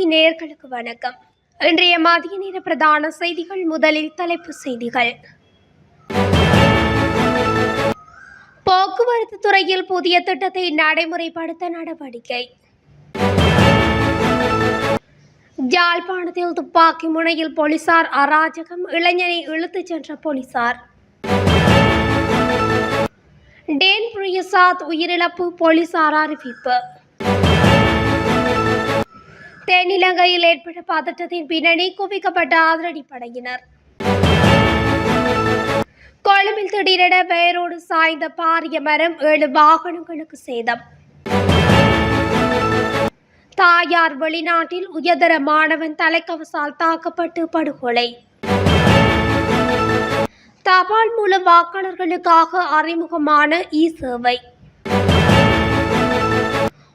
தமிழொலி நேயர்களுக்கு வணக்கம். இன்றைய மதிய நேர பிரதான செய்திகள் முதலில் தலைப்பு செய்திகள். போக்குவரத்து துறையில் புதிய திட்டத்தை நடைமுறைப்படுத்த நடவடிக்கை. யாழ்ப்பாணத்தில் துப்பாக்கி முனையில் போலீசார் அராஜகம் இளைஞனை இழுத்துச் சென்ற போலீசார். டேன் பிரியசாத் உயிரிழப்பு போலீசார் அறிவிப்பு. தென்னிலங்கையில் ஏற்பட்ட பதற்றத்தின் பின்னணி குவிக்கப்பட்ட ஆதரடி படையினர். கொழும்பில் திடீரென பெயரோடு சாய்ந்த பாரிய மரம் ஏழு வாகனங்களுக்கு சேதம். தாயார் வெளிநாட்டில் உயர்தர மாணவன் தலைக்கவசால் தாக்கப்பட்டு படுகொலை. தபால் மூலம் வாக்காளர்களுக்காக அறிமுகமான இ சேவை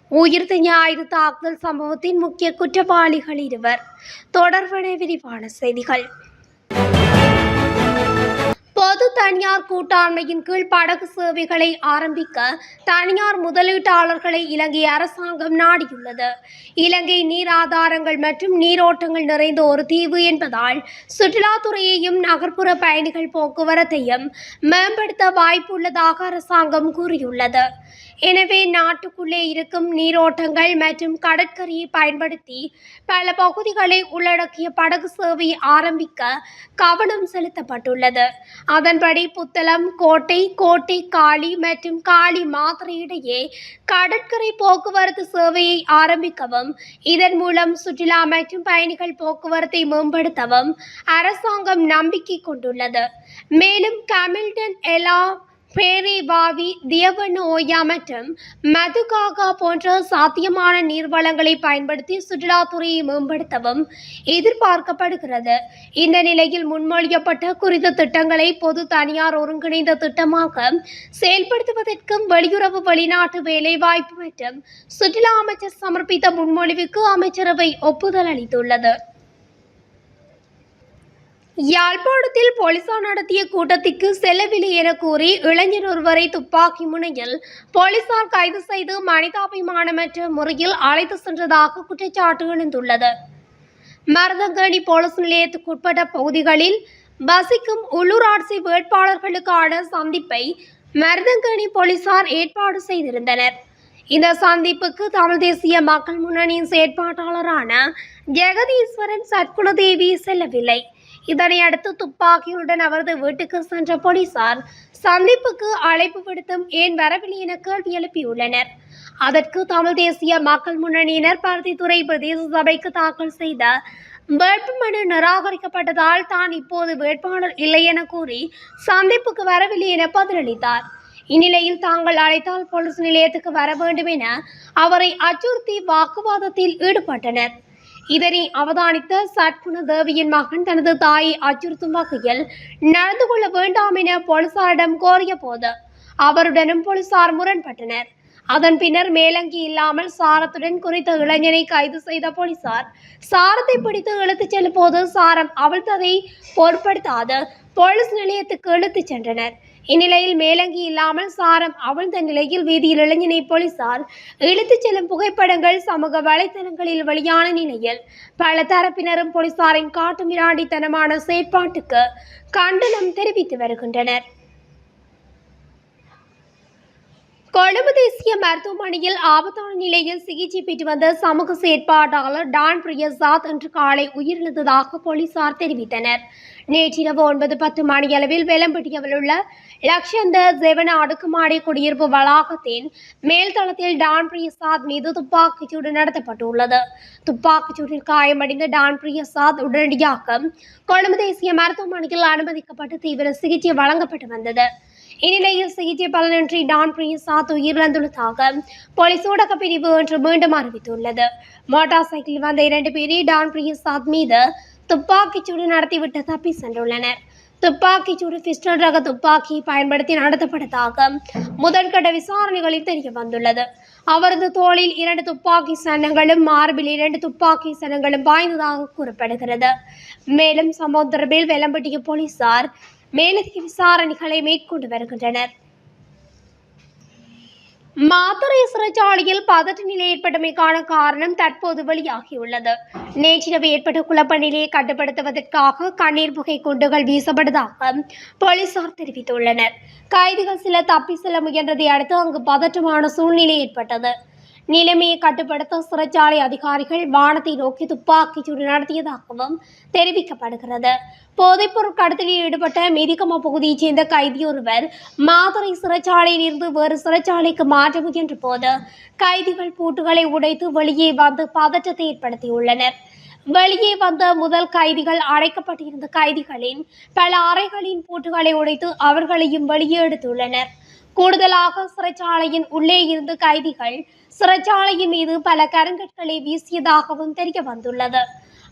உயிர்த்த ஞாயிறு தாக்குதல் சம்பவத்தின் முக்கிய குற்றவாளிகள் இருவர். தொடர்பன விரிவான செய்திகள். பொது தனியார் கூட்டாண்மையின் கீழ் படகு சேவைகளை ஆரம்பிக்க தனியார் முதலீட்டாளர்களை இலங்கை அரசாங்கம் நாடியுள்ளது. இலங்கை நீர் ஆதாரங்கள் மற்றும் நீரோட்டங்கள் நிறைந்த ஒரு தீவு என்பதால் சுற்றுலாத்துறையையும் நகர்ப்புற பயணிகள் போக்குவரத்தையும் மேம்படுத்த வாய்ப்புள்ளதாக அரசாங்கம் கூறியுள்ளது. எனவே நாட்டுக்குள்ளே இருக்கும் நீரோட்டங்கள் மற்றும் கடற்கரையை பயன்படுத்தி பல பகுதிகளை உள்ளடக்கிய படகு சேவை ஆரம்பிக்க கவனம் செலுத்தப்பட்டுள்ளது. அதன்படி புத்தளம் கோட்டை கோட்டை காளி மற்றும் காளி மாத்திரை இடையே கடற்கரை போக்குவரத்து சேவையை ஆரம்பிக்கவும் இதன் மூலம் சுற்றுலா மற்றும் பயணிகள் போக்குவரத்தை மேம்படுத்தவும் அரசாங்கம் நம்பிக்கை கொண்டுள்ளது. மேலும் கமில்டன் எலா பேரேவாவி தியவன் ஓயா மற்றும் மதுகாகா போன்ற சாத்தியமான நீர்வளங்களை பயன்படுத்தி சுற்றுலாத்துறையை மேம்படுத்தவும் எதிர்பார்க்கப்படுகிறது. இந்த நிலையில் முன்மொழியப்பட்ட குறித்த திட்டங்களை பொது தனியார் ஒருங்கிணைந்த திட்டமாக செயல்படுத்துவதற்கும் வெளியுறவு வெளிநாட்டு வேலைவாய்ப்பு மற்றும் சுற்றுலா அமைச்சர் சமர்ப்பித்த முன்மொழிவுக்கு அமைச்சரவை ஒப்புதல் அளித்துள்ளது. யாழ்ப்பாணத்தில் போலீசார் நடத்திய கூட்டத்திற்கு செல்லவில்லை என கூறி இளைஞர் ஒருவரை துப்பாக்கி முனையில் போலீசார் கைது செய்து மனிதாபிமானமற்ற முறையில் அழைத்து சென்றதாக குற்றச்சாட்டு எழுந்துள்ளது. மருதங்கணி போலீஸ் நிலையத்துக்குட்பட்ட பகுதிகளில் வசிக்கும் உள்ளூராட்சி வேட்பாளர்களுக்கான சந்திப்பை மருதங்கணி போலீசார் ஏற்பாடு செய்திருந்தனர். இந்த சந்திப்புக்கு தமிழ் தேசிய மக்கள் முன்னணியின் செயற்பாட்டாளரான ஜெகதீஸ்வரன் சத்குலதேவி செல்லவில்லை. இதனை அடுத்து துப்பாக்கியுடன் அவரது வீட்டுக்கு சென்ற போலீசார் சந்திப்புக்கு அழைப்பு விடுத்தும் ஏன் வரவில்லை என கேள்வி எழுப்பியுள்ளனர். அதற்கு தமிழ் தேசிய மக்கள் முன்னணியினர் பருத்தித்துறை பிரதேச சபைக்கு தாக்கல் செய்த வேட்புமனு நிராகரிக்கப்பட்டதால் தான் இப்போது வேட்பாளர் இல்லை என கூறி சந்திப்புக்கு வரவில்லை என பதிலளித்தார். இந்நிலையில் தாங்கள் அழைத்தால் போலீஸ் நிலையத்துக்கு வர வேண்டும் என அவரை அச்சுறுத்தி வாக்குவாதத்தில் ஈடுபட்டனர். இதனை அவதானித்த சட்குண தேவியின் மகன் தனது தாயை அச்சுறுத்தும் வகையில் நடந்து கொள்ள வேண்டாம் என போலீசாரிடம் கோரிய போது அவருடனும் போலீசார் முரண்பட்டனர். அதன் பின்னர் மேலங்கி இல்லாமல் சாரத்துடன் குறித்த இளைஞனை கைது செய்த போலீசார் சாரத்தை பிடித்து இழுத்துச் செல்லும் போது சாரம் அவிழ்த்ததை பொருட்படுத்தாது போலீஸ் நிலையத்துக்கு இழுத்துச் சென்றனர். இந்நிலையில் மேலங்கி இல்லாமல் சாரம் அவிழ்ந்த நிலையில் வீதியில் இளைஞனை போலீசார் இழுத்துச் செல்லும் புகைப்படங்கள் சமூக வலைதளங்களில் வெளியான நிலையில் பல தரப்பினரும் போலீசாரின் காட்டுமிராண்டித்தனமான செயற்பாட்டுக்கு கண்டனம் தெரிவித்து வருகின்றனர். கொழும்பு தேசிய மருத்துவமனையில் ஆபத்தான நிலையில் சிகிச்சை பெற்று வந்த சமூக செயற்பாட்டாளர் டான் பிரியசாத் இன்று காலை உயிரிழந்ததாக போலீசார் தெரிவித்தனர். நேற்றிரவு ஒன்பது பத்து மணியளவில் வேலம்பட்டியில் உள்ள லக்ஷந்த ஜெவன அடுக்குமாடி குடியிருப்பு வளாகத்தின் மேல்தளத்தில் டான் பிரியசாத் மீது துப்பாக்கிச்சூடு நடத்தப்பட்டுள்ளது. துப்பாக்கிச்சூட்டில் காயமடைந்த டான் பிரியசாத் உடனடியாக கொழும்பு தேசிய மருத்துவமனையில் அனுமதிக்கப்பட்டு தீவிர சிகிச்சை வழங்கப்பட்டு வந்தது. இந்நிலையில் சிகிச்சை பலனின்றி டான் பிரியசாத் உயிரிழந்துள்ளதாக போலீஸ் ஊடக பிரிவு ஒன்று மீண்டும் அறிவித்துள்ளது. மோட்டார் சைக்கிளில் வந்த இரண்டு பேரை டான் பிரியசாத் மீது துப்பாக்கிச்சூடு நடத்திவிட்டு தப்பி சென்றுள்ளனர் துப்பாக்கிச்சூடு பிஸ்டல் ரக துப்பாக்கியை பயன்படுத்தி நடத்தப்பட்டதாக முதற்கட்ட விசாரணைகளில் தெரிய வந்துள்ளது. அவரது தோளில் இரண்டு துப்பாக்கி சன்னங்களும் மார்பில் இரண்டு துப்பாக்கி சன்னங்களும் பாய்ந்ததாக கூறப்படுகிறது. மேலும் சம்பவம் தொடர்பில் வெள்ளம்பட்டிய போலீசார் மேலதிக விசாரணைகளை மேற்கொண்டு வருகின்றனர். மாதுரை சிறைச்சாலையில் பதற்ற நிலை ஏற்பட்டமைக்கான காரணம் தற்போது வெளியாகியுள்ளது. நேற்றிரவு ஏற்பட்ட குழப்ப நிலையை கட்டுப்படுத்துவதற்காக கண்ணீர் புகை குண்டுகள் வீசப்பட்டதாக போலீசார் தெரிவித்துள்ளனர். கைதிகள் சில தப்பி செல்ல முயன்றதை அடுத்து அங்கு பதற்றமான சூழ்நிலை ஏற்பட்டது. நிலைமையை கட்டுப்படுத்த சிறைச்சாலை அதிகாரிகள் வானத்தை நோக்கி துப்பாக்கிச்சூடு நடத்தியதாகவும் தெரிவிக்கப்படுகிறது. போதைப்பொருள் கடத்தலில் ஈடுபட்ட மிதிகம பகுதியைச் சேர்ந்த கைதி ஒருவர் மாதுரை சிறைச்சாலையில் இருந்து வேறு சிறைச்சாலைக்கு மாற்ற முயன்ற போது கைதிகள் பூட்டுகளை உடைத்து வெளியே வந்து பதற்றத்தை ஏற்படுத்தியுள்ளனர். வெளியே வந்த முதல் கைதிகள் அடைக்கப்பட்டிருந்த கைதிகளின் பல அறைகளின் பூட்டுகளை உடைத்து அவர்களையும் வெளியே எடுத்துள்ளனர். கூடுதலாக சிறைச்சாலையின் உள்ளே இருந்த கைதிகள் சிறைச்சாலையின் மீது பல கருங்கற்களை வீசியதாகவும் தெரிய வந்துள்ளது.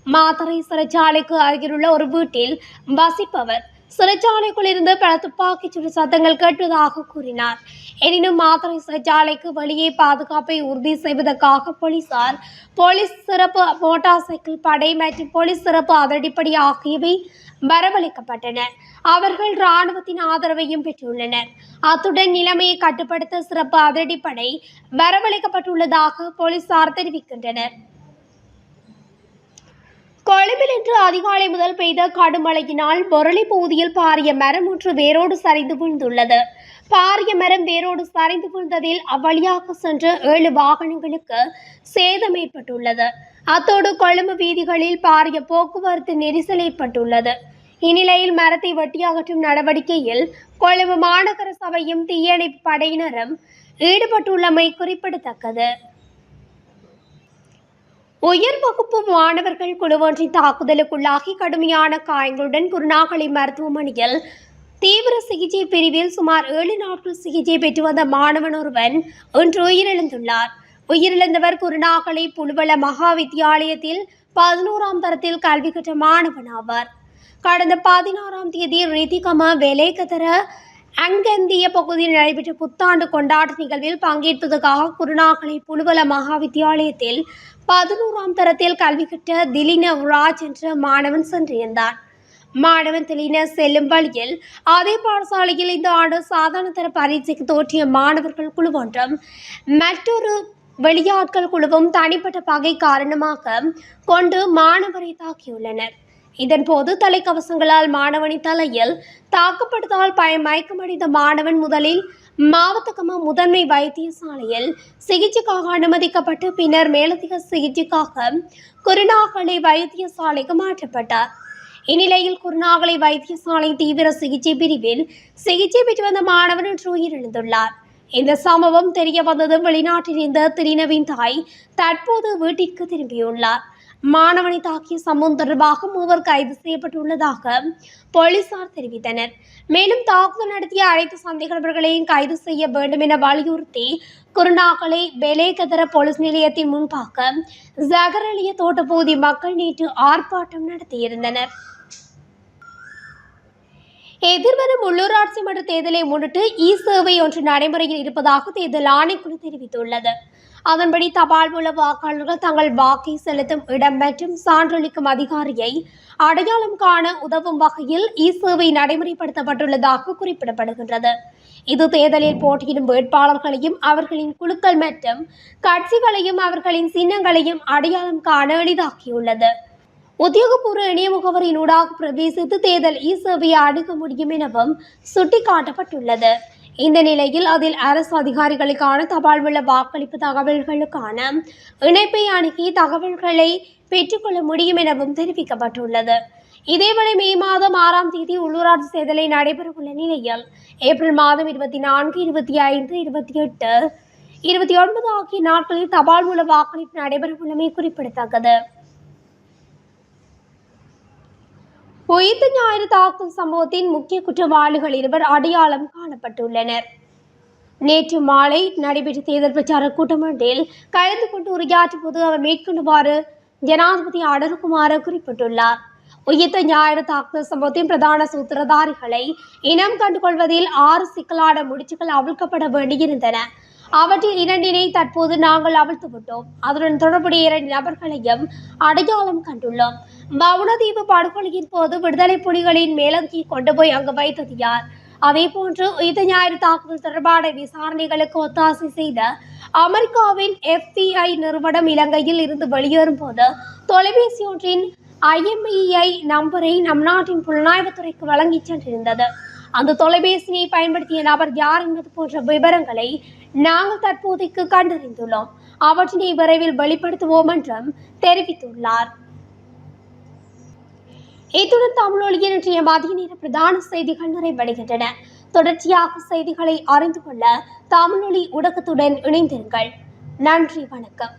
மாத்தறை சிறைச்சாலைக்கு அருகிலுள்ள ஒரு வீட்டில் வசிப்பவர் சிறைச்சாலைக்குள் இருந்து பல துப்பாக்கிச் சூடு சத்தங்கள் கேட்டதாக கூறினார். எனினும் மாத்திரை சிறைச்சாலைக்கு வெளியே பாதுகாப்பை உறுதி செய்வதற்காக போலீசார் போலீஸ் சிறப்பு மோட்டார் சைக்கிள் படை மற்றும் போலீஸ் சிறப்பு அதிரடிப்படை ஆகியவை வரவழைக்கப்பட்டன. அவர்கள் இராணுவத்தின் ஆதரவையும் பெற்றுள்ளனர். அத்துடன் நிலைமையை கட்டுப்படுத்த சிறப்பு அதிரடிப்படை வரவழைக்கப்பட்டுள்ளதாக போலீசார் தெரிவிக்கின்றனர். கொழும்பில் இன்று அதிகாலை முதல் பெய்த கடும் மழையினால் பொருளி பகுதியில் பாரிய மரம் ஒன்று வேரோடு சரிந்து விழுந்துள்ளது. பாரிய மரம் வேரோடு சரிந்து விழுந்ததில் அவ்வழியாக சென்ற ஏழு வாகனங்களுக்கு சேதம் ஏற்பட்டுள்ளது. அத்தோடு கொழும்பு வீதிகளில் பாரிய போக்குவரத்து நெரிசல் ஏற்பட்டுள்ளது. இந்நிலையில் மரத்தை வெட்டி அகற்றும் நடவடிக்கையில் கொழும்பு மாநகர சபையும் தீயணைப்பு படையினரும் ஈடுபட்டுள்ளமை குறிப்பிடத்தக்கது. உயர் வகுப்பு மாணவர்கள் குழுவொன்றின் தாக்குதலுக்குள்ளாகி கடுமையான காயங்களுடன் குருநாகலை மருத்துவமனையில் தீவிர சிகிச்சை பிரிவில் சுமார் ஏழு நாட்கள் சிகிச்சை பெற்று வந்த மாணவன் ஒருவன் இன்று உயிரிழந்துள்ளார். உயிரிழந்தவர் குருநாகலை புலுவல மகா வித்தியாலயத்தில் பதினோராம் தரத்தில் கல்வி கற்ற மாணவன் ஆவார். கடந்த பதினாறாம் தேதி ரிதிகம வேலைக்கதர அங்கந்திய பகுதியில் நடைபெற்ற புத்தாண்டு கொண்டாட்ட நிகழ்வில் பங்கேற்பதற்காக குருநாகலை புலுவல மகா வித்தியாலயத்தில் பதினோராம் தரத்தில் கல்வி கற்ற திலின ராஜ் என்ற மாணவன் சென்றிருந்தார். மாணவன் திலின செல்லும் வழியில் அதே பாடசாலையில் இந்த ஆண்டு சாதாரண தர பரீட்சைக்கு தோற்றிய மாணவர்கள் குழு ஒன்றும் மற்றொரு வெளியாட்கள் குழுவும் தனிப்பட்ட பகை காரணமாக கொண்டு மாணவரை தாக்கியுள்ளனர். இதன்போது தலைக்கவசங்களால் மாணவனின் தலையில் தாக்கப்பட்டதால் பய மயக்கமடைந்த மாணவன் முதலில் மாவத்தகம முதன்மை வைத்தியசாலையில் சிகிச்சைக்காக அனுமதிக்கப்பட்டு பின்னர் மேலதிக சிகிச்சைக்காக குருநாகலை வைத்தியசாலைக்கு மாற்றப்பட்டார். இந்நிலையில் குருநாகலை வைத்தியசாலை தீவிர சிகிச்சை பிரிவில் சிகிச்சை பெற்று வந்த மாணவன் இன்று உயிரிழந்துள்ளார். இந்த சம்பவம் தெரிய வந்ததும் வெளிநாட்டில் இருந்த திரினவின் தாய் தற்போது வீட்டிற்கு திரும்பியுள்ளார். மாணவனை தாக்கிய சம்பவம் தொடர்பாக மூவர் கைது செய்யப்பட்டுள்ளதாக போலீசார் தெரிவித்தனர். மேலும் தாக்குதல் நடத்திய அனைத்து சந்தேக நபர்களையும் கைது செய்ய வேண்டும் என வலியுறுத்தி குருநாகலை பெலேகதர போலீஸ் நிலையத்தின் முன்பாக ஜகரலிய தோட்டப்பகுதி மக்கள் நேற்று ஆர்ப்பாட்டம் நடத்தியிருந்தனர். எதிர்வரும் உள்ளூராட்சி மன்ற தேர்தலை முன்னிட்டு இ சேவை ஒன்று நடைமுறையில் இருப்பதாக தேர்தல் ஆணைக்குழு தெரிவித்துள்ளது. அதன்படி தபால் மூல வாக்காளர்கள் தங்கள் வாக்கை செலுத்தும் இடம் மற்றும் சான்றளிக்கும் அதிகாரியை அடையாளம் காண உதவும் வகையில் இ சேவை நடைமுறைப்படுத்தப்பட்டுள்ளதாக குறிப்பிடப்படுகின்றது. இது தேர்தலில் போட்டியிடும் வேட்பாளர்களையும் அவர்களின் குழுக்கள் மற்றும் கட்சிகளையும் அவர்களின் சின்னங்களையும் அடையாளம் காண எளிதாக்கியுள்ளது. உத்தியோகபூர்வ இணைய முகவரியினூடாக பிரவேசித்து தேர்தல் இ சேவையை அணுக முடியும் எனவும் சுட்டிக்காட்டப்பட்டுள்ளது. இந்த நிலையில் அதில் அரசு அதிகாரிகளுக்கான தபால் உள்ள வாக்களிப்பு தகவல்களுக்கான இணைப்பை அணுகி தகவல்களை பெற்றுக்கொள்ள முடியும் எனவும் தெரிவிக்கப்பட்டுள்ளது. இதேவேளை மே மாதம் ஆறாம் தேதி உள்ளூராட்சி தேர்தலை நடைபெறவுள்ள நிலையில் ஏப்ரல் மாதம் இருபத்தி நான்கு இருபத்தி ஐந்து இருபத்தி எட்டு இருபத்தி ஒன்பது ஆகிய நாட்களில் தபால் மூல வாக்களிப்பு நடைபெறவுள்ளமை குறிப்பிடத்தக்கது. உயிர்த்த ஞாயிறு தாக்குதல் சம்பவத்தின் முக்கிய குற்றவாளிகள் இருவர் அடையாளம் காணப்பட்டுள்ளனர். நேற்று மாலை நடைபெற்ற தேர்தல் பிரச்சார கூட்டம் ஒன்றில் கலந்து கொண்டு உரையாற்றும் போது அவர் மேற்கொண்டுவாறு ஜனாதிபதி அடர்குமார குறிப்பிட்டுள்ளார். உயிர்த்த ஞாயிறு தாக்குதல் சம்பவத்தின் பிரதான சூத்திரதாரிகளை இனம் கண்டுகொள்வதில் ஆறு சிக்கலான முடிச்சுகள் அவிழ்க்கப்பட வேண்டியிருந்தன. அவற்றில் இரண்டினை தற்போது நாங்கள் அவிழ்த்து விட்டோம். அதனுடன் தொடர்புடைய இரண்டு நபர்களையும் அடையாளம் கண்டுள்ளோம். மவுனதீவு படுகொலையின் போது விடுதலை புலிகளின் மேலங்கி கொண்டு போய் அங்கு வைத்தது யார்? அதேபோன்று இந்த ஞாயிறு தாக்குதல் தொடர்பான விசாரணைகளுக்கு ஒத்தாசை செய்த அமெரிக்காவின் எஃபிஐ நிறுவனம் இலங்கையில் இருந்து வெளியேறும் போது தொலைபேசி ஒன்றின் ஐஎம்இஐ நம்பரை நம் நாட்டின் புலனாய்வுத்துறைக்கு வழங்கிச் சென்றிருந்தது. அந்த தொலைபேசியை பயன்படுத்திய நபர் யார் என்பது போன்ற விவரங்களை நாங்கள் தற்போதைக்கு கண்டறிந்துள்ளோம். அவற்றினை விரைவில் வெளிப்படுத்துவோம் என்றும் தெரிவித்துள்ளார். இத்துடன் தமிழொலியின் இன்றைய மதிய நேர பிரதான செய்திகள் நிறைவடைகின்றன. தொடர்ச்சியாக செய்திகளை அறிந்து கொள்ள தமிழொலி ஊடகத்துடன் இணைந்திருங்கள். நன்றி வணக்கம்.